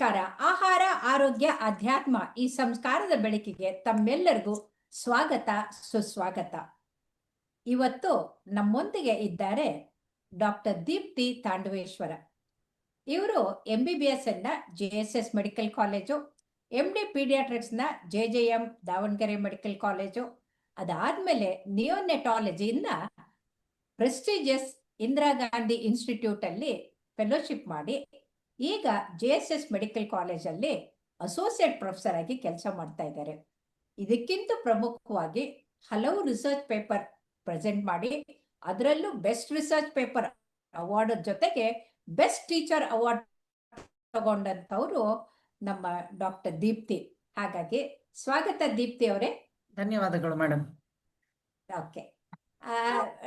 ನಮಸ್ಕಾರ. ಆಹಾರ, ಆರೋಗ್ಯ, ಅಧ್ಯಾತ್ಮ ಈ ಸಂಸ್ಕಾರದ ಬೆಳಕಿಗೆ ತಮ್ಮೆಲ್ಲರಿಗೂ ಸ್ವಾಗತ, ಸುಸ್ವಾಗತ. ಇವತ್ತು ನಮ್ಮೊಂದಿಗೆ ಇದ್ದಾರೆ ಡಾಕ್ಟರ್ ದೀಪ್ತಿ ತಾಂಡವೇಶ್ವರ. ಇವರು ಎಂ ಬಿ ಬಿ ಎಸ್ ಎನ್ನ J S S medical college M D paediatrics J J M Davanagere medical college ಅದಾದ್ಮೇಲೆ ನಿಯೋನೆಟಾಲಜಿಯಿಂದ ಪ್ರೆಸ್ಟಿಜಿಯಸ್ ಇಂದಿರಾ ಗಾಂಧಿ ಇನ್ಸ್ಟಿಟ್ಯೂಟ್ ಅಲ್ಲಿ ಫೆಲೋಶಿಪ್ ಮಾಡಿ ಈಗ ಜೆ ಎಸ್ ಎಸ್ ಮೆಡಿಕಲ್ ಕಾಲೇಜಲ್ಲಿ ಅಸೋಸಿಯೇಟ್ ಪ್ರೊಫೆಸರ್ ಆಗಿ ಕೆಲಸ ಮಾಡ್ತಾ ಇದ್ದಾರೆ. ಇದಕ್ಕಿಂತ ಪ್ರಮುಖವಾಗಿ ಹಲವು ರಿಸರ್ಚ್ ಪೇಪರ್ ಪ್ರೆಸೆಂಟ್ ಮಾಡಿ ಅದರಲ್ಲೂ ಬೆಸ್ಟ್ ರಿಸರ್ಚ್ ಪೇಪರ್ ಅವಾರ್ಡ್ ಜೊತೆಗೆ ಬೆಸ್ಟ್ ಟೀಚರ್ ಅವಾರ್ಡ್ ತಗೊಂಡಂತವರು ನಮ್ಮ ಡಾಕ್ಟರ್ ದೀಪ್ತಿ. ಹಾಗಾಗಿ ಸ್ವಾಗತ ದೀಪ್ತಿ ಅವರೇ. ಧನ್ಯವಾದಗಳು ಮೇಡಮ್ ಓಕೆ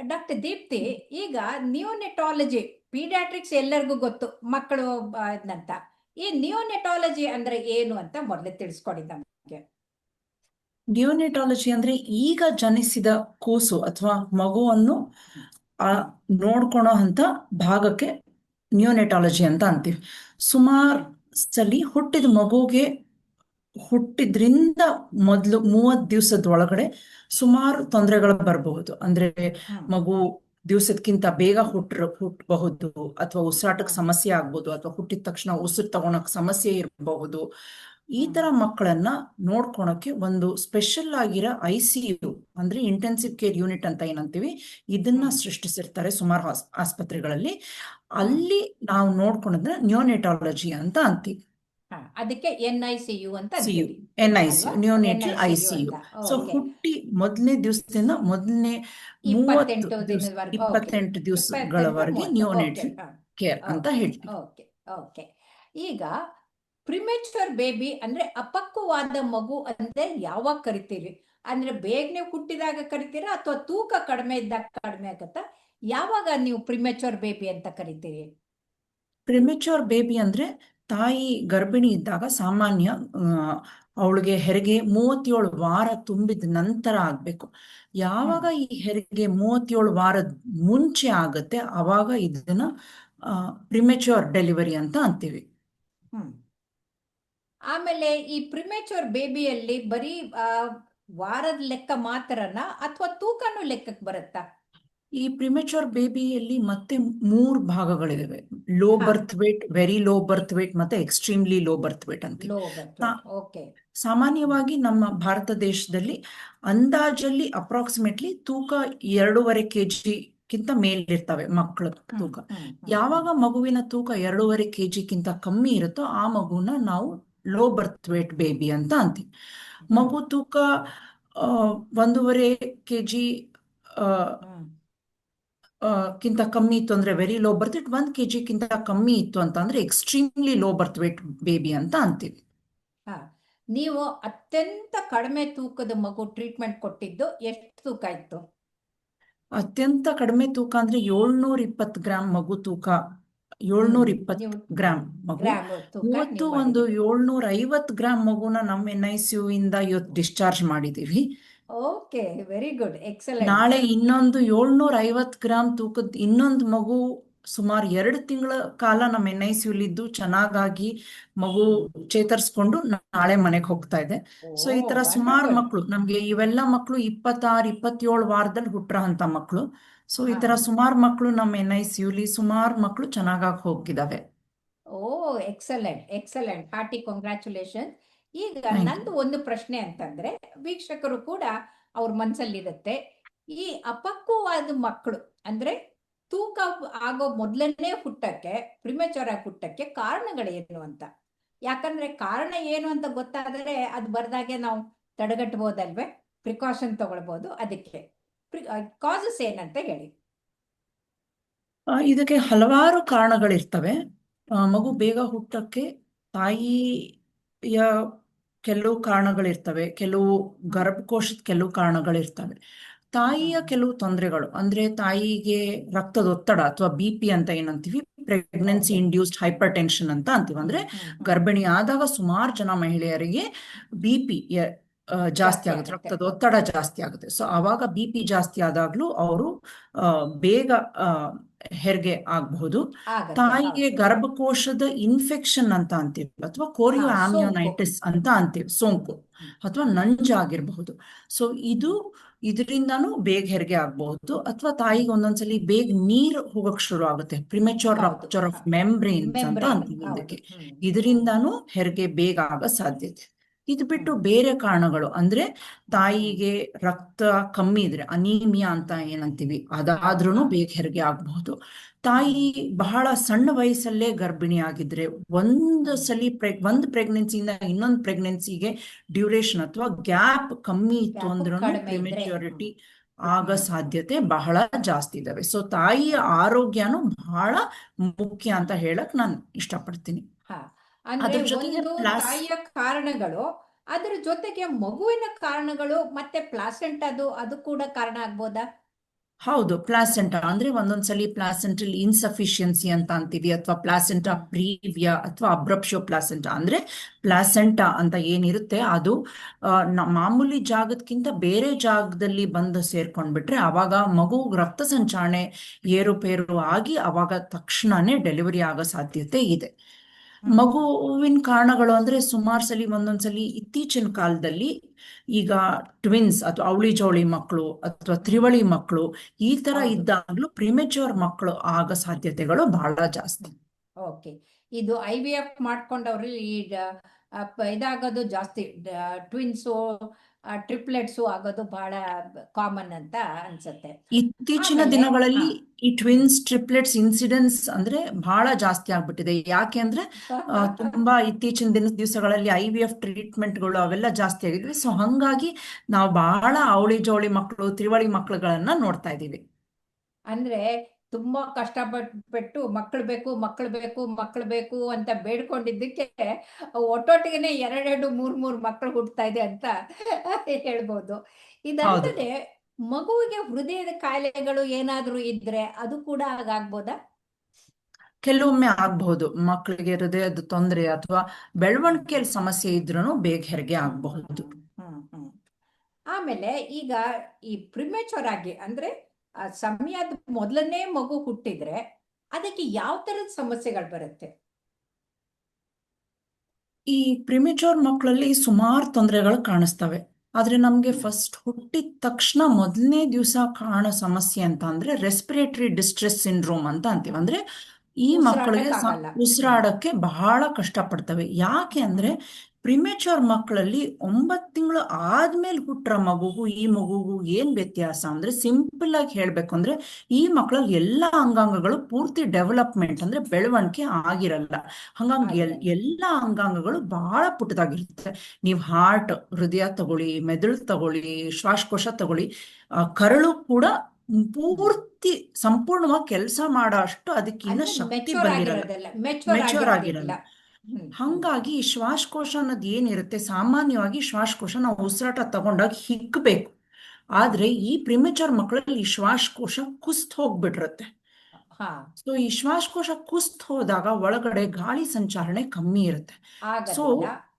ಡಾಕ್ಟರ್ ದೀಪ್ತಿ ಈಗ ನಿಯೋನೆಟಾಲಜಿ ಪೀಡಿಯಾಟ್ರಿಕ್ಸ್ ಎಲ್ಲರಿಗೂ ಗೊತ್ತು ಮಕ್ಕಳು ಅಂತ ಈ ನಿಯೋನೆಟಾಲಜಿ ಅಂದ್ರೆ ಏನು ಅಂತ ಮೊದಲೇ ತಿಳಿಸ್ಕೊಡಿ ನಮಗೆ. ನ್ಯೂನೆಟಾಲಜಿ ಅಂದ್ರೆ ಈಗ ಜನಿಸಿದ ಕೂಸು ಅಥವಾ ಮಗುವನ್ನು ಆ ನೋಡ್ಕೊಳೋ ಅಂತ ಭಾಗಕ್ಕೆ ನ್ಯೂನೆಟಾಲಜಿ ಅಂತ ಅಂತೀವಿ. ಸುಮಾರು ಸಲಿ ಹುಟ್ಟಿದ ಮಗುಗೆ ಹುಟ್ಟಿದ್ರಿಂದ ಮೊದಲು ಮೂವತ್ ದಿವಸದ ಒಳಗಡೆ ಸುಮಾರು ತೊಂದರೆಗಳು ಬರಬಹುದು. ಅಂದ್ರೆ ಮಗು ದಿವಸಕ್ಕಿಂತ ಬೇಗ ಹುಟ್ರ ಹುಟ್ಟಬಹುದು ಅಥವಾ ಉಸಿರಾಟಕ್ಕೆ ಸಮಸ್ಯೆ ಆಗ್ಬೋದು ಅಥವಾ ಹುಟ್ಟಿದ ತಕ್ಷಣ ಉಸಿರು ತಗೊಳಕ್ ಸಮಸ್ಯೆ ಇರಬಹುದು. ಈ ತರ ಮಕ್ಕಳನ್ನ ನೋಡ್ಕೊಳಕ್ಕೆ ಒಂದು ಸ್ಪೆಷಲ್ ಆಗಿರೋ ಐ ಸಿ ಯು ಅಂದ್ರೆ ಇಂಟೆನ್ಸಿವ್ ಕೇರ್ ಯೂನಿಟ್ ಅಂತ ಏನಂತೀವಿ ಇದನ್ನ. ಸೃಷ್ಟಿಸಿರ್ತಾರೆ ಸುಮಾರು ಆಸ್ಪತ್ರೆಗಳಲ್ಲಿ. ಅಲ್ಲಿ ನಾವು ನೋಡ್ಕೊಂಡ್ರೆ ನ್ಯೂನೆಟಾಲಜಿ ಅಂತ ಅಂತೀವಿ. ಅದಕ್ಕೆ ಎನ್ ಐ ಸಿ ಯು ಅಂತ C U N I C? Neonatal I C U. So ಹುಟ್ಟಿ ಮೊದಲನೇ ದಿವಸದಿಂದ ಮೊದಲನೇ ಇಪ್ಪತ್ತೆಂಟು ದಿವಸಗಳವರೆಗೆ ನ್ಯೂನೇಟಲ್ ಕೇರ್ ಅಂತ ಹೇಳ್ತೀವಿ. Okay okay. ಈಗ ಪ್ರಿಮೆಚರ್ ಬೇಬಿ ಅಂದ್ರೆ ಅಪಕ್ವವಾದ ಮಗು ಅಂದ್ರೆ ಯಾವಾಗ ಕರಿತೀರಿ? ಅಂದ್ರೆ ಬೇಗನೆ ಹುಟ್ಟಿದಾಗ ಕರಿತೀರಾ ಅಥವಾ ತೂಕ ಕಡಿಮೆ ಇದ್ದಾಗ ಕಡಿಮೆ ಆಗತ್ತಾ? ಯಾವಾಗ ನೀವು ಪ್ರಿಮೆಚರ್ ಬೇಬಿ ಅಂತ ಕರಿತೀರಿ? ಪ್ರಿಮೆಚೂರ್ ಬೇಬಿ ಅಂದ್ರೆ ತಾಯಿ ಗರ್ಭಿಣಿ ಇದ್ದಾಗ ಸಾಮಾನ್ಯ ಅವಳಿಗೆ ಹೆರಿಗೆ ಮೂವತ್ತೇಳು ವಾರ ತುಂಬಿದ ನಂತರ ಆಗ್ಬೇಕು. ಯಾವಾಗ ಈ ಹೆರಿಗೆ ಮೂವತ್ತೇಳು ವಾರದ ಮುಂಚೆ ಆಗುತ್ತೆ, ಅವಾಗ ಇದನ್ನ ಪ್ರಿಮೆಚೂರ್ ಡೆಲಿವರಿ ಅಂತ ಅಂತೀವಿ. ಆಮೇಲೆ ಈ ಪ್ರಿಮೆಚೂರ್ ಬೇಬಿಯಲ್ಲಿ ಬರೀ ವಾರದ ಲೆಕ್ಕ ಮಾತ್ರನಾ ಅಥವಾ ತೂಕನೂ ಲೆಕ್ಕಕ್ಕೆ ಬರುತ್ತಾ? ಈ ಪ್ರಿಮೆಚೂರ್ ಬೇಬಿಯಲ್ಲಿ ಮತ್ತೆ ಮೂರ್ ಭಾಗಗಳಿವೆ low. Birth weight very low birth weight ಮತ್ತೆ ಎಕ್ಸ್ಟ್ರೀಮ್ಲಿ ಲೋ ಬರ್ತ್ ವೇಟ್ ಅಂತ ಸಾಮಾನ್ಯವಾಗಿ ನಮ್ಮ ಭಾರತ ದೇಶದಲ್ಲಿ ಅಂದಾಜಲ್ಲಿ ಅಪ್ರಾಕ್ಸಿಮೇಟ್ಲಿ ತೂಕ ಎರಡೂವರೆ ಕೆಜಿಗಿಂತ ಮೇಲಿರ್ತವೆ ಮಕ್ಕಳ ತೂಕ. ಯಾವಾಗ ಮಗುವಿನ ತೂಕ ಎರಡೂವರೆ ಕೆಜಿಗಿಂತ ಕಮ್ಮಿ ಇರುತ್ತೋ ಆ ಮಗುನ ನಾವು ಲೋ ಬರ್ತ್ ವೇಟ್ ಬೇಬಿ ಅಂತ ಅಂತೀವಿ. ಮಗು ತೂಕ ಒಂದೂವರೆ ಕೆಜಿ ಕಿಂತ ಕಮ್ಮಿ ಇತ್ತು ಅಂದ್ರೆ ವೆರಿ ಲೋ ಬರ್ತ್ ವೇಟ್ ಒಂದ್ ಕೆಜಿಗಿಂತ ಕಮ್ಮಿ ಇತ್ತು ಅಂತ ಅಂದ್ರೆ extremely low birth weight baby ಅಂತ ಅಂತೀವಿ. ಹಾ ನೀವು ಅತ್ಯಂತ ಕಡಿಮೆ ತೂಕದ ಮಗು ಟ್ರೀಟ್ಮೆಂಟ್ ಕೊಟ್ಟಿದ್ದು ಎಷ್ಟು ತೂಕ ಇತ್ತು? ಅತ್ಯಂತ ಕಡಿಮೆ ತೂಕ ಅಂದ್ರೆ ಏಳ್ನೂರ ಇಪ್ಪತ್ತು ಗ್ರಾಮ್ ಮಗು ತೂಕ ಏಳ್ನೂರ ಇಪ್ಪತ್ತು ಗ್ರಾಮ್ ಮಗು. ಇವತ್ತು ನೀವು ಒಂದು. ಏಳ್ನೂರ ಐವತ್ತು ಗ್ರಾಮ್ ಮಗುನ ನಮ್ಮ ಎನ್ ಐ ಸಿ ಯು ಇಂದ ಇವತ್ತು ಡಿಸ್ಚಾರ್ಜ್ ಮಾಡಿದೀವಿ. Okay very good excellent. ನಾಳೆ ಇನ್ನೊಂದು ಏಳ್ನೂರ ಐವತ್ತು ಗ್ರಾಮ್ ತೂಕದ ಇನ್ನೊಂದು ಮಗು ಸುಮಾರು ಎರಡು ತಿಂಗಳ ಕಾಲ ನಮ್ಮ ಎನ್ ಐ ಇದ್ದು ಚೆನ್ನಾಗಾಗಿ ಮಗು ಚೇತರಿಸ್ಕೊಂಡು ನಾಳೆ ಮನೆಗೆ ಹೋಗ್ತಾ ಇದೆ. ಸೊ ಈ ತರ ಸುಮಾರು ಮಕ್ಕಳು ನಮ್ಗೆ ಇವೆಲ್ಲ ಮಕ್ಕಳು ಇಪ್ಪತ್ತಾರು ಇಪ್ಪತ್ತೇಳು ವಾರದಲ್ಲಿ ಹುಟ್ಟರ ಅಂತ ಮಕ್ಕಳು ಸೊ ಈ ತರ. ಸುಮಾರು ಮಕ್ಕಳು ನಮ್ಮ ಎನ್ ಐ ಸಿಲಿ ಸುಮಾರು ಮಕ್ಕಳು ಚೆನ್ನಾಗಾಗಿ ಹೋಗಿದಾವೆ oh excellent excellent. Hearty congratulation ಈಗ ನಂದು ಒಂದು ಪ್ರಶ್ನೆ ಅಂತಂದ್ರೆ ವೀಕ್ಷಕರು ಕೂಡ ಅವ್ರ ಮನ್ಸಲ್ಲಿರುತ್ತೆ. ಈ ಅಪಕ್ವವಾದ ಮಕ್ಕಳು ಅಂದ್ರೆ ತೂಕ ಆಗೋ ಮೊದಲನೇ ಹುಟ್ಟಕ್ಕೆ ಪ್ರಿಮೆಚೂರ್ ಆಗಿ ಹುಟ್ಟಕ್ಕೆ ಕಾರಣಗಳೇನು ಅಂತ? ಯಾಕಂದ್ರೆ ಕಾರಣ ಏನು ಅಂತ ಗೊತ್ತಾದ್ರೆ ಅದು ಬರ್ದಾಗೆ ನಾವು ತಡೆಗಟ್ಟಬಹುದಲ್ವೇ ಪ್ರಿಕಾಷನ್ ತಗೊಳ್ಬಹುದು ಅದಕ್ಕೆ. ಕಾಸಸ್ ಏನಂತ ಹೇಳಿ. ಇದಕ್ಕೆ ಹಲವಾರು ಕಾರಣಗಳಿರ್ತವೆ. ಮಗು ಬೇಗ ಹುಟ್ಟಕ್ಕೆ ತಾಯಿಯ ಕೆಲವು ಕಾರಣಗಳಿರ್ತವೆ ಕೆಲವು ಗರ್ಭಕೋಶದ ಕೆಲವು ಕಾರಣಗಳಿರ್ತವೆ ತಾಯಿಯ ಕೆಲವು ತೊಂದರೆಗಳು ಅಂದ್ರೆ ತಾಯಿಗೆ ರಕ್ತದ ಒತ್ತಡ ಅಥವಾ ಬಿ ಪಿ ಅಂತ ಏನಂತೀವಿ ಪ್ರೆಗ್ನೆನ್ಸಿ ಇಂಡ್ಯೂಸ್ಡ್ ಹೈಪರ್ ಟೆನ್ಷನ್ ಅಂತ ಅಂತೀವಿ. ಅಂದ್ರೆ. ಗರ್ಭಿಣಿ ಆದಾಗ ಸುಮಾರು ಜನ ಮಹಿಳೆಯರಿಗೆ ಬಿ ಪಿ ಜಾಸ್ತಿ ಆಗುತ್ತೆ. ರಕ್ತದ ಒತ್ತಡ ಜಾಸ್ತಿ ಆಗುತ್ತೆ ಸೊ ಆವಾಗ ಬಿ ಪಿ ಜಾಸ್ತಿ ಆದಾಗ್ಲೂ ಅವರು ಬೇಗ ಹೆರಿಗೆ ಆಗಬಹುದು ತಾಯಿಗೆ. ಗರ್ಭಕೋಶದ ಇನ್ಫೆಕ್ಷನ್ ಅಂತ ಅಂತೀವಿ ಅಥವಾ ಕೋರಿಯೋ ಆಮಿಯೋನೈಟಿಸ್. ಅಂತ ಅಂತೀವಿ ಸೋಂಕು. ಅಥವಾ ನಂಜಾಗಿರಬಹುದು ಸೊ ಇದು ಇದರಿಂದಾನು ಬೇಗ ಹೆರಿಗೆ ಆಗಬಹುದು ಅಥವಾ ತಾಯಿಗೆ ಒಂದೊಂದ್ಸಲಿ ಬೇಗ ನೀರು ಹೋಗಕ್ ಶುರು ಆಗುತ್ತೆ ಪ್ರಿಮೆಚೋರ್. ರಪ್ಚರ್ ಆಫ್ ಮೆಂಬ್ರೇನ್ಸ್ ಅಂತ ಅಂತೀವಿ ಇದಕ್ಕೆ ಇದರಿಂದಾನು ಹೆರಿಗೆ ಬೇಗ ಆಗೋ ಸಾಧ್ಯತೆ ಇದು ಬಿಟ್ಟು ಬೇರೆ ಕಾರಣಗಳು ಅಂದ್ರೆ ತಾಯಿಗೆ ರಕ್ತ ಕಮ್ಮಿ ಇದ್ರೆ ಅನೀಮಿಯಾ ಅಂತ ಏನಂತೀವಿ ಅದಾದ್ರೂ. ಬೇಗ ಹೆರಿಗೆ ಆಗಬಹುದು ತಾಯಿ ಬಹಳ ಸಣ್ಣ ವಯಸ್ಸಲ್ಲೇ ಗರ್ಭಿಣಿ ಆಗಿದ್ರೆ ಒಂದು ಸಲಿ ಪ್ರೆಗ್ ಒಂದು ಪ್ರೆಗ್ನೆನ್ಸಿಯಿಂದ ಇನ್ನೊಂದು ಪ್ರೆಗ್ನೆನ್ಸಿಗೆ ಡ್ಯೂರೇಷನ್ ಅಥವಾ ಗ್ಯಾಪ್ ಕಮ್ಮಿ ಇತ್ತು ಅಂದ್ರೂ ಪ್ರಿಮೆಚ್ಯೂರಿಟಿ. ಆಗೋ ಸಾಧ್ಯತೆ ಬಹಳ ಜಾಸ್ತಿ ಇದಾವೆ ಸೊ ತಾಯಿಯ ಆರೋಗ್ಯನೂ ಬಹಳ ಮುಖ್ಯ ಅಂತ ಹೇಳಕ್ ನಾನು ಇಷ್ಟಪಡ್ತೀನಿ ಅಂದ್ರೆ ಒಂದು ತಾಯಿಯ ಕಾರಣಗಳು ಅದರ ಜೊತೆಗೆ ಮಗುವಿನ ಕಾರಣಗಳು ಮತ್ತೆ ಪ್ಲಾಸೆಂಟ್ ಅದು ಅದು ಕೂಡ ಕಾರಣ ಆಗ್ಬೋದಾ? ಹೌದು ಪ್ಲಾಸೆಂಟಾ. ಅಂದ್ರೆ ಒಂದೊಂದ್ಸಲಿ ಪ್ಲಾಸೆಂಟಲ್ ಇನ್ಸಫಿಷಿಯನ್ಸಿ ಅಂತ ಅಂತೀವಿ ಅಥವಾ ಪ್ಲಾಸೆಂಟಾ ಪ್ರೀವಿಯ ಅಥವಾ ಅಬ್ರಪ್ಷೋ ಪ್ಲಾಸೆಂಟಾ. ಅಂದ್ರೆ ಪ್ಲಾಸೆಂಟಾ ಅಂತ ಏನಿರುತ್ತೆ ಅದು ಮಾಮೂಲಿ ಜಾಗದಕ್ಕಿಂತ ಬೇರೆ ಜಾಗದಲ್ಲಿ ಬಂದು ಸೇರ್ಕೊಂಡ್ಬಿಟ್ರೆ ಅವಾಗ ಮಗು ರಕ್ತ ಸಂಚಾರಣೆ ಏರುಪೇರು ಆಗಿ ಅವಾಗ ತಕ್ಷಣನೇ ಡೆಲಿವರಿ ಆಗೋ ಸಾಧ್ಯತೆ ಇದೆ. ಮಗುವಿನ ಕಾರಣಗಳು ಅಂದ್ರೆ ಸುಮಾರು ಸಲಿ ಒಂದೊಂದ್ಸಲಿ ಇತ್ತೀಚಿನ ಕಾಲದಲ್ಲಿ ಈಗ ಟ್ವಿನ್ಸ್ ಅಥವಾ ಅವಳಿ ಜವಳಿ ಮಕ್ಕಳು ಅಥವಾ ತ್ರಿವಳಿ ಮಕ್ಕಳು ಈ ತರ. ಇದ್ದಾಗ್ಲೂ ಪ್ರಿಮೆಚೂರ್ ಮಕ್ಕಳು ಆಗ ಸಾಧ್ಯತೆಗಳು ಬಹಳ ಜಾಸ್ತಿ. ಓಕೆ. ಇದು ಐ ವಿ ಎಫ್ ಮಾಡ್ಕೊಂಡವ್ರಲ್ಲಿ ಇದಾಗೋದು ಜಾಸ್ತಿ. ಟ್ವಿನ್ಸು ಟ್ರಿಪ್ಲೆಟ್ಸು ಆಗೋದು ಬಹಳ ಕಾಮನ್ ಅಂತ ಅನ್ಸುತ್ತೆ. ಇತ್ತೀಚಿನ ದಿನಗಳಲ್ಲಿ ಈ ಟ್ವಿನ್ಸ್ ಟ್ರಿಪ್ಲೆಟ್ಸ್ ಇನ್ಸಿಡೆನ್ಸ್ ಅಂದ್ರೆ ಬಹಳ ಜಾಸ್ತಿ ಆಗ್ಬಿಟ್ಟಿದೆ. ಯಾಕೆ ಅಂದ್ರೆ ತುಂಬಾ ಇತ್ತೀಚಿನ ದಿನ ದಿವಸಗಳಲ್ಲಿ ಐ ವಿ ಎಫ್ ಟ್ರೀಟ್ಮೆಂಟ್ಗಳು ಅವೆಲ್ಲ ಜಾಸ್ತಿ ಆಗಿದ್ವಿ. ಸೊ ಹಂಗಾಗಿ ನಾವು ಬಹಳ ಅವಳಿ ಜವಳಿ ಮಕ್ಕಳು ತ್ರಿವಳಿ ಮಕ್ಕಳುಗಳನ್ನ ನೋಡ್ತಾ ಇದೀವಿ ಅಂದ್ರೆ ತುಂಬಾ ಕಷ್ಟ ಪಟ್ಬಿಟ್ಟು ಮಕ್ಕಳು ಬೇಕು ಮಕ್ಕಳು ಬೇಕು ಮಕ್ಕಳು ಬೇಕು ಅಂತ ಬೇಡ್ಕೊಂಡಿದ್ದಕ್ಕೆ ಒಟ್ಟೊಟ್ಟಿಗೆನೆ ಎರಡೆರಡು ಮೂರ್ ಮೂರ್ ಮಕ್ಕಳು ಹುಡ್ತಾ ಇದೆ ಅಂತ ಹೇಳ್ಬೋದು. ಇದಲ್ಲದೆ ಮಗುವಿಗೆ ಹೃದಯದ ಕಾಯಿಲೆಗಳು ಏನಾದ್ರೂ ಇದ್ರೆ ಅದು ಕೂಡ ಆಗಾಗ್ಬೋದಾ ಕೆಲವೊಮ್ಮೆ ಆಗ್ಬಹುದು ಮಕ್ಕಳಿಗೆ ಹೃದಯದ ತೊಂದರೆ ಅಥವಾ ಬೆಳವಣಿಗೆಯಲ್ಲಿ ಸಮಸ್ಯೆ ಇದ್ರೂ ಬೇಗ ಹೆರಿಗೆ ಆಗಬಹುದು. ಹ್ಮ್, ಹ್ಮ್. ಆಮೇಲೆ ಈಗ ಈ ಪ್ರಿಮೆಚೂರ್ ಆಗಿ ಅಂದ್ರೆ ಸಮಯದ ಮೊದಲನೇ ಮಗು ಹುಟ್ಟಿದ್ರೆ ಅದಕ್ಕೆ ಯಾವ ತರದ ಸಮಸ್ಯೆಗಳು ಬರುತ್ತೆ? ಈ ಪ್ರಿಮಿಚೋರ್ ಮಕ್ಕಳಲ್ಲಿ ಸುಮಾರು ತೊಂದರೆಗಳು ಕಾಣಿಸ್ತವೆ. ಆದ್ರೆ ನಮ್ಗೆ ಫಸ್ಟ್ ಹುಟ್ಟಿದ ತಕ್ಷಣ ಮೊದಲನೇ ದಿವಸ ಕಾಣೋ ಸಮಸ್ಯೆ ಅಂತ ಅಂದ್ರೆ ರೆಸ್ಪಿರೇಟರಿ ಡಿಸ್ಟ್ರೆಸ್ ಸಿಂಡ್ರೋಮ್ ಅಂತ ಅಂತೀವಿ. ಅಂದ್ರೆ ಈ ಮಕ್ಕಳಿಗೆ. ಉಸಿರಾಡಕ್ಕೆ ಬಹಳ ಕಷ್ಟಪಡ್ತವೆ. ಯಾಕೆ ಅಂದ್ರೆ ಪ್ರಿಮೆಚೂರ್ ಮಕ್ಕಳಲ್ಲಿ ಒಂಬತ್ತು ತಿಂಗಳು ಆದ್ಮೇಲೆ ಹುಟ್ಟರ ಮಗುಗೂ ಈ ಮಗುಗೂ ಏನ್ ವ್ಯತ್ಯಾಸ ಅಂದ್ರೆ ಸಿಂಪಲ್ ಆಗಿ ಹೇಳ್ಬೇಕು ಅಂದ್ರೆ ಈ ಮಕ್ಕಳಲ್ಲಿ ಎಲ್ಲಾ ಅಂಗಾಂಗಗಳು ಪೂರ್ತಿ ಡೆವಲಪ್ಮೆಂಟ್ ಅಂದ್ರೆ ಬೆಳವಣಿಗೆ ಆಗಿರಲ್ಲ. ಹಂಗಾಗಿ ಎಲ್ ಎಲ್ಲಾ ಅಂಗಾಂಗಗಳು ಬಹಳ ಪುಟ್ಟದಾಗಿರುತ್ತೆ ನೀವು ಹಾರ್ಟ್ ಹೃದಯ ತಗೊಳ್ಳಿ ಮೆದುಳು ತಗೊಳ್ಳಿ ಶ್ವಾಸಕೋಶ ತಗೊಳ್ಳಿ ಆ, ಕರಳು ಕೂಡ ಪೂರ್ತಿ ಸಂಪೂರ್ಣವಾಗಿ ಕೆಲಸ ಮಾಡೋ ಅಷ್ಟು ಅದಕ್ಕೆ ಇನ್ನ ಶಕ್ತಿ ಬಂದಿರಲ್ಲ. ಮೆಚೂರ್ ಆಗಿರಲ್ಲ. ಹಂಗಾಗಿ ಶ್ವಾಸಕೋಶ ಅನ್ನೋದು ಏನಿರುತ್ತೆ? ಸಾಮಾನ್ಯವಾಗಿ ಶ್ವಾಸಕೋಶ ನಾವು ಉಸಿರಾಟ ತಗೊಂಡಾಗ ಹಿಗ್ಬೇಕು. ಆದ್ರೆ ಈ ಪ್ರಿಮೆಚರ್ ಮಕ್ಕಳಲ್ಲಿ ಶ್ವಾಸಕೋಶ ಕುಸ್ತ್ ಹೋಗ್ಬಿಟ್ಟಿರುತ್ತೆ ಹಾ. ಸೊ ಈ ಶ್ವಾಸಕೋಶ ಕುಸ್ತ್ ಹೋದಾಗ ಒಳಗಡೆ ಗಾಳಿ ಸಂಚಾರಣೆ ಕಮ್ಮಿ ಇರುತ್ತೆ. ಸೊ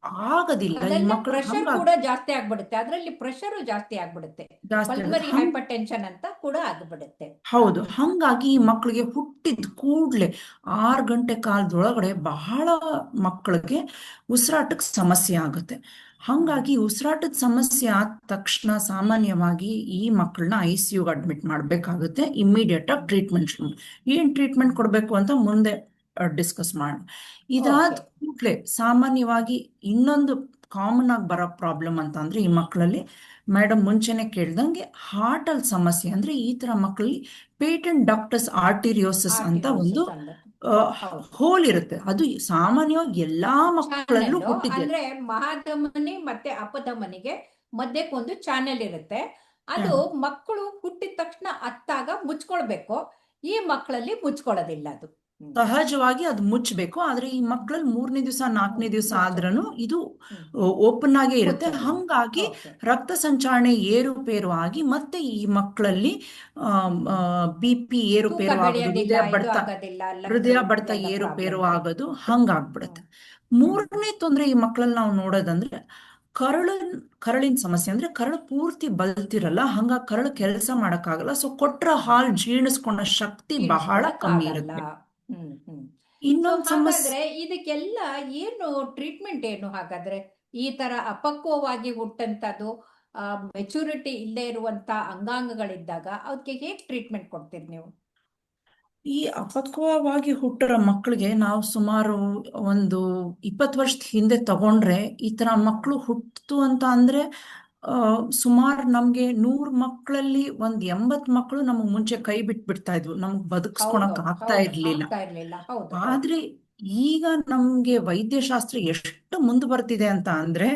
ಆಗೋದಿಲ್ಲ. ಈ ಮಕ್ಕಳು ಪ್ರೆಷರ್ ಕೂಡ ಜಾಸ್ತಿ ಆಗ್ಬಿಡುತ್ತೆ. ಅದರಲ್ಲಿ ಪ್ರೆಷರು ಜಾಸ್ತಿ ಆಗ್ಬಿಡುತ್ತೆ. ಪಲ್ಮರಿ ಹೈಪರ್ ಟೆನ್ಷನ್ ಅಂತ ಕೂಡ ಆಗ್ಬಿಡುತ್ತೆ. ಹೌದು. ಹಂಗಾಗಿ ಈ ಮಕ್ಕಳಿಗೆ ಹುಟ್ಟಿದ ಕೂಡ್ಲೆ ಆರು ಗಂಟೆ ಕಾಲದೊಳಗಡೆ ಬಹಳ ಮಕ್ಕಳಿಗೆ ಉಸಿರಾಟಕ್ಕೆ ಸಮಸ್ಯೆ ಆಗುತ್ತೆ. ಹಂಗಾಗಿ ಉಸಿರಾಟದ ಸಮಸ್ಯೆ ಆದ ತಕ್ಷಣ ಸಾಮಾನ್ಯವಾಗಿ ಈ ಮಕ್ಕಳನ್ನ ಐ ಸಿ ಯುಗೆ ಅಡ್ಮಿಟ್ ಮಾಡಬೇಕಾಗುತ್ತೆ. ಇಮ್ಮಿಡಿಯೇಟ್ ಆಗಿ ಟ್ರೀಟ್ಮೆಂಟ್ ಏನ್ ಟ್ರೀಟ್ಮೆಂಟ್ ಕೊಡಬೇಕು ಅಂತ ಮುಂದೆ ಡಿಸ್ಕಸ್ ಮಾಡೋಣ ಇದಾದ ಕೂಡಲೇ ಸಾಮಾನ್ಯವಾಗಿ ಇನ್ನೊಂದು ಕಾಮನ್ ಆಗಿ ಬರೋ ಪ್ರಾಬ್ಲಮ್ ಅಂತ ಅಂದ್ರೆ ಈ ಮಕ್ಕಳಲ್ಲಿ ಮೇಡಮ್ ಮುಂಚೆನೆ ಕೇಳ್ದಂಗೆ ಹಾರ್ಟ್ ಅಲ್ಲಿ ಸಮಸ್ಯೆ ಅಂದ್ರೆ ಈ ತರ ಮಕ್ಕಳಲ್ಲಿ ಪೇಟೆಂಟ್ ಡಾಕ್ಟರ್ಸ್ ಆರ್ಟಿರಿಯೋಸಿಸ್ ಅಂತ ಒಂದು ಹೋಲ್ ಇರುತ್ತೆ. ಅದು ಸಾಮಾನ್ಯವಾಗಿ ಎಲ್ಲಾ ಮಕ್ಕಳಲ್ಲೂ ಹುಟ್ಟಿದೆ ಅಂದ್ರೆ ಮಹಾಧಮನಿ ಮತ್ತೆ ಅಪಧಮನಿಗೆ ಮಧ್ಯಕ್ಕೊಂದು ಚಾನೆಲ್ ಇರುತ್ತೆ. ಅದು ಮಕ್ಕಳು ಹುಟ್ಟಿದ ತಕ್ಷಣ ಅತ್ತಾಗ ಮುಚ್ಕೊಳ್ಬೇಕು. ಈ ಮಕ್ಕಳಲ್ಲಿ ಮುಚ್ಕೊಳ್ಳೋದಿಲ್ಲ ಅದು. ಸಹಜವಾಗಿ ಅದು ಮುಚ್ಚಬೇಕು ಆದ್ರೆ ಈ ಮಕ್ಕಳಲ್ಲಿ ಮೂರನೇ ದಿವಸ ನಾಲ್ಕನೇ ದಿವಸ ಆದ್ರೂ ಇದು ಓಪನ್ ಆಗೇ ಇರುತ್ತೆ. ಹಂಗಾಗಿ ರಕ್ತ ಸಂಚಾರಣೆ ಏರುಪೇರು ಆಗಿ ಮತ್ತೆ ಈ ಮಕ್ಕಳಲ್ಲಿ ಬಿ ಪಿ ಏರುಪೇರು ಆಗೋದು ಹೃದಯ ಬಡತ ಹೃದಯ ಬಡ್ತ ಏರುಪೇರು. ಆಗೋದು ಹಂಗಾಗ್ಬಿಡುತ್ತೆ. ಮೂರನೇ ತೊಂದ್ರೆ ಈ ಮಕ್ಕಳಲ್ಲಿ ನಾವು ನೋಡೋದಂದ್ರೆ ಕರಳು ಕರಳಿನ ಸಮಸ್ಯೆ ಅಂದ್ರೆ ಕರಳು ಪೂರ್ತಿ ಬಲ್ತಿರಲ್ಲ ಹಂಗ ಕರಳು ಕೆಲಸ ಮಾಡಕ್ಕಾಗಲ್ಲ. ಸೊ ಕೊಟ್ರ ಹಾಲ್ ಜೀರ್ಣಿಸ್ಕೊಂಡ ಶಕ್ತಿ ಬಹಳ ಕಮ್ಮಿ ಇರುತ್ತೆ. ಇನ್ನೊಂದು ಸಮಸ್ಯೆ ಹಾಗಾದ್ರೆ ಇದಕ್ಕೆಲ್ಲ ಏನು ಟ್ರೀಟ್ಮೆಂಟ್ ಏನು ಹಾಗಾದ್ರೆ? ಈ ತರ ಅಪಕ್ವವಾಗಿ ಹುಟ್ಟಂತದ್ದು ಮೆಚುರಿಟಿ ಇಲ್ಲದೆ ಇರುವಂತ ಅಂಗಾಂಗಗಳಿದ್ದಾಗ ಅದಕ್ಕೆ ಹೇಗ್ ಟ್ರೀಟ್ಮೆಂಟ್ ಕೊಡ್ತೀರಿ ನೀವು? ಈ ಅಪಕ್ವವಾಗಿ ಹುಟ್ಟಿರೋ ಮಕ್ಕಳಿಗೆ ನಾವು ಸುಮಾರು ಒಂದು ಇಪ್ಪತ್ತು ವರ್ಷದ ಹಿಂದೆ ತಗೊಂಡ್ರೆ ಈ ತರ ಮಕ್ಕಳು ಹುಟ್ಟಿತು ಅಂತ ಅಂದ್ರೆ ಸುಮಾರು ನಮ್ಗೆ ನೂರ್ ಮಕ್ಕಳಲ್ಲಿ ಒಂದ್ ಎಂಬತ್ ಮಕ್ಕಳು ನಮಗ್ ಮುಂಚೆ ಕೈ ಬಿಟ್ಬಿಡ್ತಾ ಇದ್ವು. ನಮ್ಗ್ ಬದುಕಿಸ್ಕೊಳಕ್ ಆಗ್ತಾ ಇರ್ಲಿಲ್ಲ. ಆದ್ರೆ ಈಗ ನಮ್ಗೆ ವೈದ್ಯಶಾಸ್ತ್ರ ಎಷ್ಟು ಮುಂದೆ ಬರ್ತಿದೆ ಅಂತ ಅಂದ್ರೆ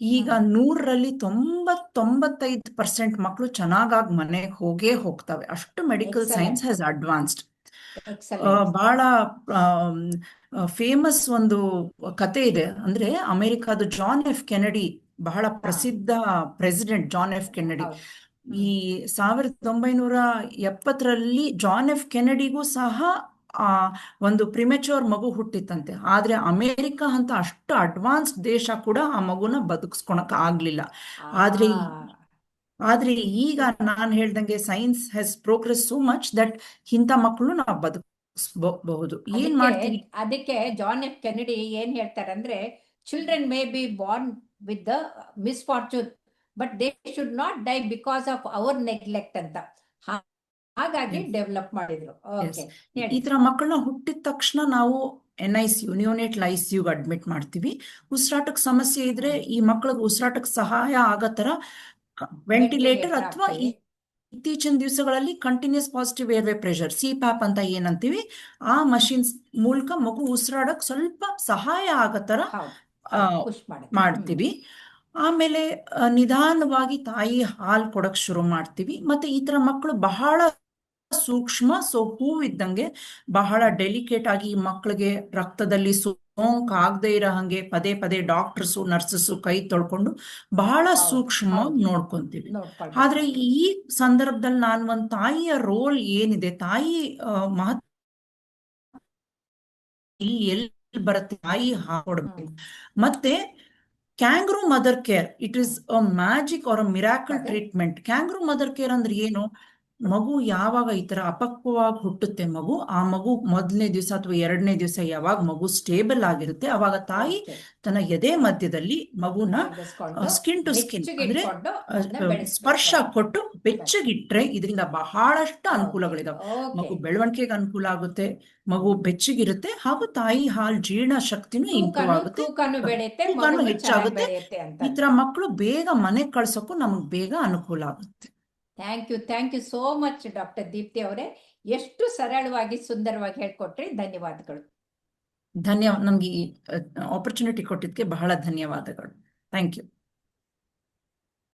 ಈಗ ನೂರರಲ್ಲಿ ತೊಂಬತ್ತೊಂಬತ್ತೈದು ಪರ್ಸೆಂಟ್ ಮಕ್ಕಳು ಚೆನ್ನಾಗಾಗಿ ಮನೆಗೆ ಹೋಗೇ ಹೋಗ್ತವೆ. ಅಷ್ಟು ಮೆಡಿಕಲ್ ಸೈನ್ಸ್ ಹ್ಯಾಸ್ ಅಡ್ವಾನ್ಸ್ಡ್. ಬಹಳ ಫೇಮಸ್ ಒಂದು ಕತೆ ಇದೆ. ಅಂದ್ರೆ ಅಮೆರಿಕಾದ ಜಾನ್ ಎಫ್ ಕೆನಡಿ ಬಹಳ ಪ್ರಸಿದ್ಧ ಪ್ರೆಸಿಡೆಂಟ್ ಜಾನ್ ಎಫ್ ಕೆನಡಿ. ಈ ಸಾವಿರದ ಒಂಬೈನೂರ ಎಪ್ಪತ್ತರಲ್ಲಿ ಜಾನ್ ಎಫ್ ಕೆನಡಿಗೂ ಸಹ ಆ ಒಂದು ಪ್ರಿಮೆಚೋರ್ ಮಗು ಹುಟ್ಟಿತ್ತಂತೆ. ಆದ್ರೆ ಅಮೇರಿಕ ಅಂತ ಅಷ್ಟು ಅಡ್ವಾನ್ಸ್ಡ್ ದೇಶ ಕೂಡ ಆ ಮಗುನ ಬದುಕಿಸ್ಕೊಳಕ್ ಆಗ್ಲಿಲ್ಲ. ಆದ್ರೆ ಆದ್ರೆ ಈಗ ನಾನು ಹೇಳ್ದಂಗೆ science has progress so much that ಇಂಥ ಮಕ್ಕಳು ನಾವು ಬದುಕಿಸಬಹುದು ಏನ್ ಮಾಡ್ತೀವಿ ಅದಕ್ಕೆ ಜಾನ್ ಎಫ್ ಕೆನಡಿ ಏನ್ ಹೇಳ್ತಾರೆ ಅಂದ್ರೆ children may be born with the misfortune but they should not die because of our neglect ಅಂತ. ಹಾಗಾಗಿ develop ಡೆವಲಪ್ ಮಾಡಿದ್ರು ಈ ತರ ಮಕ್ಕಳನ್ನ ಹುಟ್ಟಿದ ತಕ್ಷಣ ನಾವು N I C U neonatal I C U admit ಮಾಡ್ತೀವಿ. ಉಸಿರಾಟಕ್ಕೆ ಸಮಸ್ಯೆ ಇದ್ರೆ ಈ ಮಕ್ಕಳಿಗೆ ಉಸಿರಾಟಕ್ಕೆ ಸಹಾಯ ಆಗೋ ತರ ವೆಂಟಿಲೇಟರ್ ಅಥವಾ ಇತ್ತೀಚಿನ ದಿವಸಗಳಲ್ಲಿ continuous positive airway pressure C PAP ಅಂತ ಏನಂತೀವಿ ಆ ಮಷಿನ್ಸ್ ಮೂಲಕ ಮಗು ಉಸಿರಾಡಕ್ ಸ್ವಲ್ಪ ಸಹಾಯ ಆಗೋ ತರ ಮಾಡ್ತೀವಿ. ಆಮೇಲೆ ನಿಧಾನವಾಗಿ ತಾಯಿ ಹಾಲು ಕೊಡಕ್ ಶುರು ಮಾಡ್ತೀವಿ. ಮತ್ತೆ ಈ ತರ ಮಕ್ಕಳು ಬಹಳ ಸೂಕ್ಷ್ಮ ಸೊ ಹೂವಿದ್ದಂಗೆ ಬಹಳ ಡೆಲಿಕೇಟ್ ಆಗಿ ಮಕ್ಕಳಿಗೆ ರಕ್ತದಲ್ಲಿ ಸೋಂಕು ಆಗದೆ ಇರೋ ಹಂಗೆ ಪದೇ ಪದೇ ಡಾಕ್ಟರ್ಸು ನರ್ಸಸ್ಸು ಕೈ ತೊಳ್ಕೊಂಡು ಬಹಳ ಸೂಕ್ಷ್ಮ ನೋಡ್ಕೊಂತೀವಿ. ಆದ್ರೆ ಈ ಸಂದರ್ಭದಲ್ಲಿ ನಾನು ಒಂದ್ ತಾಯಿಯ ರೋಲ್ ಏನಿದೆ? ತಾಯಿ ಮಹತ್ವ ಇಲ್ಲಿ ಎಲ್ಲಿ ಬರುತ್ತೆ ತಾಯಿ ಹಾಕೊಡ್ಬೇಕು ಮತ್ತೆ kangaroo mother care it is a magic or a miracle treatment kangaroo mother care ಅಂದ್ರೆ ಏನು? ಮಗು ಯಾವಾಗ ಈ ತರ ಅಪಕ್ವವಾಗಿ ಹುಟ್ಟುತ್ತೆ ಮಗು ಆ ಮಗು ಮೊದಲನೇ ದಿವಸ ಅಥವಾ ಎರಡನೇ ದಿವಸ ಯಾವಾಗ ಮಗು ಸ್ಟೇಬಲ್ ಆಗಿರುತ್ತೆ ಅವಾಗ ತಾಯಿ ತನ್ನ ಎದೆ ಮಧ್ಯದಲ್ಲಿ ಮಗುನ ಸ್ಕಿನ್ ಟು ಸ್ಕಿನ್ ಅಂದ್ರೆ ಸ್ಪರ್ಶ ಕೊಟ್ಟು ಬೆಚ್ಚಗಿಟ್ರೆ ಇದರಿಂದ ಬಹಳಷ್ಟು ಅನುಕೂಲಗಳಿದಾವೆ. ಮಗು ಬೆಳವಣಿಗೆಗೆ ಅನುಕೂಲ ಆಗುತ್ತೆ ಮಗು ಬೆಚ್ಚಗಿರುತ್ತೆ ಹಾಗೂ ತಾಯಿ ಹಾಲ್ ಜೀರ್ಣ ಶಕ್ತಿನೂ ಇಂಪ್ರೂವ್ ಆಗುತ್ತೆ. ಹೆಚ್ಚಾಗುತ್ತೆ. ಈ ತರ ಮಕ್ಕಳು ಬೇಗ ಮನೆ ಕಳ್ಸೋಕು ನಮಗ್ ಬೇಗ ಅನುಕೂಲ ಆಗುತ್ತೆ. Thank you thank you so much doctor Deepti ಅವರೇ. ಎಷ್ಟು ಸರಳವಾಗಿ, ಸುಂದರವಾಗಿ ಹೇಳ್ಕೊಟ್ರಿ. ಧನ್ಯವಾದಗಳು. ಧನ್ಯವಾದ ನಮ್ಗೆ ಈ ಆಪರ್ಚುನಿಟಿ ಕೊಟ್ಟಿದ್ದಕ್ಕೆ ಬಹಳ ಧನ್ಯವಾದಗಳು. Thank you